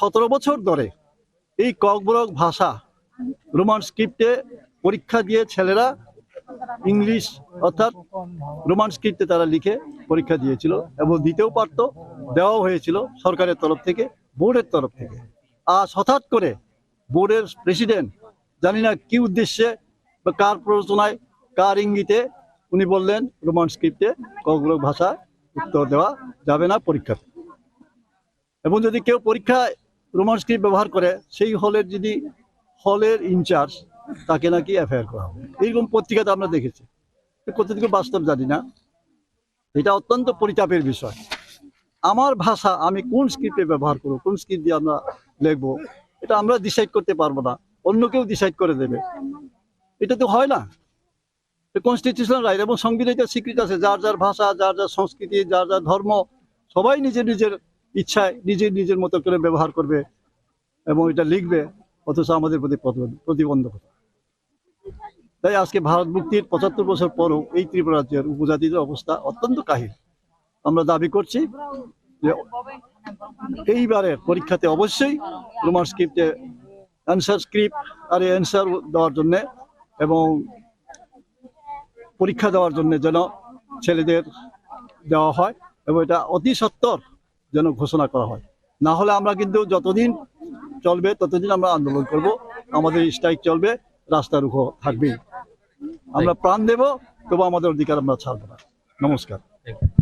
সতেরো বছর ধরে এই ককবরক ভাষা রোমান স্ক্রিপ্টে পরীক্ষা দিয়ে ছেলেরা ইংলিশ অর্থাৎ রোমান স্ক্রিপ্টে তারা লিখে পরীক্ষা দিয়েছিল এবং দিতেও পারতো, দেওয়াও হয়েছিল সরকারের তরফ থেকে, বোর্ডের তরফ থেকে। আজ হঠাৎ করে বোর্ডের প্রেসিডেন্ট, জানি না কি উদ্দেশ্যে বা কার প্ররোচনায়, কার ইঙ্গিতে উনি বললেন, রোমান স্ক্রিপ্টে ককবরক ভাষা উত্তর দেওয়া যাবে না পরীক্ষাতে। এবং যদি কেউ পরীক্ষায় রোমান স্ক্রিপ্ট ব্যবহার করে, সেই হলের যদি হলের ইনচার্জ তাকে নাকি এফআইআর করা হবে। এইরকম পত্রিকাতে আমরা দেখেছি। কতটুকু বাস্তব জানি না। এটা অত্যন্ত পরিতাপের বিষয়। আমার ভাষা, আমি কোন স্ক্রিপ্টে ব্যবহার করব, কোন স্ক্রিপ্ট দিয়ে আমরা লিখব, এটা আমরা ডিসাইড করতে পারব না। অন্য কেউ ডিসাইড করে দেবে। এটা তো হয় না। কনস্টিটিউশনাল রাইট এবং সংবিধানের স্বীকৃত আছে। যার যার ভাষা, যার যার সংস্কৃতি, যার যার ধর্ম, সবাই নিজের নিজের ইচ্ছায় নিজের নিজের মতো করে ব্যবহার করবে এবং এটা লিখবে, অথচ আমাদের প্রতি প্রতিবন্ধ- প্রতিবন্ধকতা। তাই আজকে ভারত মুক্তির পঁচাত্তর বছর পরও এই ত্রিপুরা রাজ্যের উপজাতিদের অবস্থা অত্যন্ত কাহিল। আমরা দাবি করছি যে এইবারের পরীক্ষাতে অবশ্যই রোমান স্ক্রিপ্টে অ্যান্সার স্ক্রিপ্ট আর অ্যান্সার দেওয়ার জন্য এবং পরীক্ষা দেওয়ার জন্য যেন ছেলেদের দেওয়া হয় এবং এটা অতি সত্বর যেন ঘোষণা করা হয়। না হলে আমরা কিন্তু যতদিন চলবে, ততদিন আমরা আন্দোলন করব। আমাদের স্ট্রাইক চলবে, রাস্তা রুখো থাকবেই। আমরা প্রাণ দেব, তবু আমাদের অধিকার আমরা ছাড়বো না। নমস্কার।